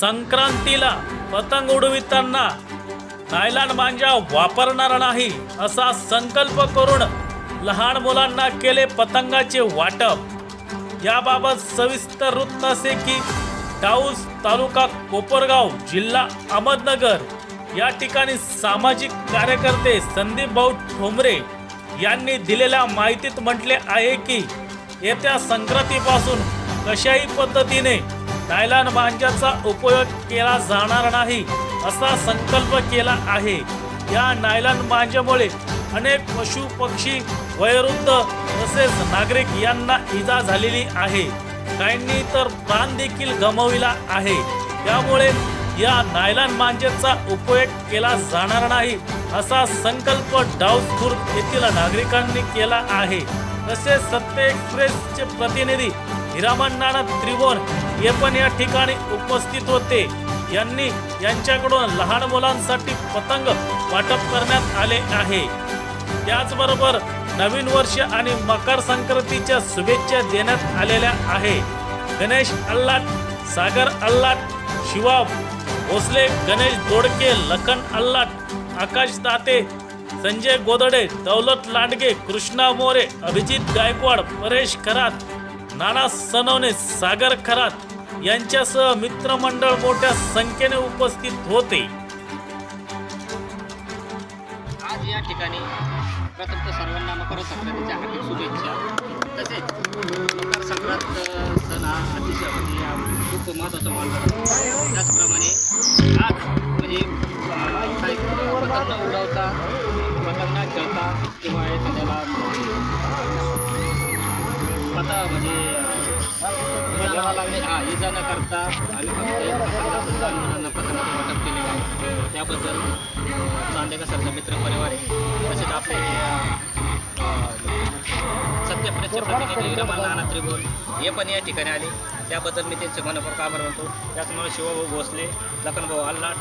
संक्रांतीला पतंग उडविताना नायलान मांजा वापरणार नाही असा संकल्प करून लहान मुलांना केले पतंगाचे वाटप. याबाबत सविस्तर वृत्त असे की डाऊस तालुका कोपरगाव जिल्हा अहमदनगर या ठिकाणी सामाजिक कार्यकर्ते संदीप भाऊ ठोंबरे यांनी दिलेल्या माहितीत म्हटले आहे की येत्या संक्रांतीपासून कशाही पद्धतीने नायलॉन भांज्याचा उपयोग केला जाणार नाही असा संकल्प केला आहे. या नायलॉन मांजामुळे अनेक पशु पक्षी वयोवृद्ध तसेच नागरिक यांना इजा झालेली आहे. काहींनी तर प्राण देखील गमाविला आहे. त्यामुळे या नायलॉन मांजेचा उपयोग केला जाणार नाही असा संकल्प डाऊसपूर येथील नागरिकांनी केला आहे. तसेच सत्य एक्सप्रेसचे प्रतिनिधी हिरामन नाना त्रिभुवन हे पण या ठिकाणी उपस्थित होते. यांनी यांच्याकडून लहान मुलांसाठी पतंग वाटप करण्यात आले आहे. त्याचबरोबर नवीन वर्ष आणि मकर संक्रांतीच्या शुभेच्छा देण्यात आलेल्या आहे. गणेश अल्लाट सागर अल्लाट शिवा भोसले गणेश दोडके लखन अल्लाट आकाश दाते संजय गोदडे दौलत लांडगे कृष्णा मोरे अभिजित गायकवाड परेश खरात नाना सनवणे सागर खरात यांच्यासह मित्रमंडळ मोठ्या संख्येने उपस्थित होते. आज या ठिकाणी प्रथम तर सर्वांना मकर संक्रांतीच्या हार्दिक शुभेच्छा. तसेच मकर संक्रांत सण हा अतिशय म्हणजे खूप महत्त्वाचा मानला त्याचप्रमाणे आज पता म्हणजे ये लागणे न करता आम्ही फक्त मुलांना प्रथमच वाटप केले आहे. त्याबद्दल चांदेकर सरचा मित्र परिवार आहे. तसेच आपले सत्यप्रेसचे प्रतिनिधी रमण नाना त्रिभुवन हे पण या ठिकाणी आले. त्याबद्दल मी त्यांचे मनपूर्वक आभार मानतो. त्याचमुळे शिवभाऊ भोसले लखनभाऊ आल्लाट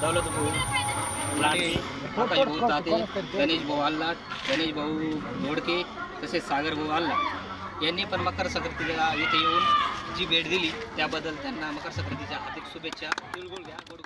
दौलतभाऊ लाडे आकाश ताते गणेश भाऊ आल्लाट गणेश भाऊ धोडके तसेच सागरभाऊ आल्लाट यांनी पण मकर संक्रांतीला इथे येऊन जी भेट दिली त्याबद्दल त्यांना मकर संक्रांतीच्या हार्दिक शुभेच्छा. तिळगुळ घ्या गोड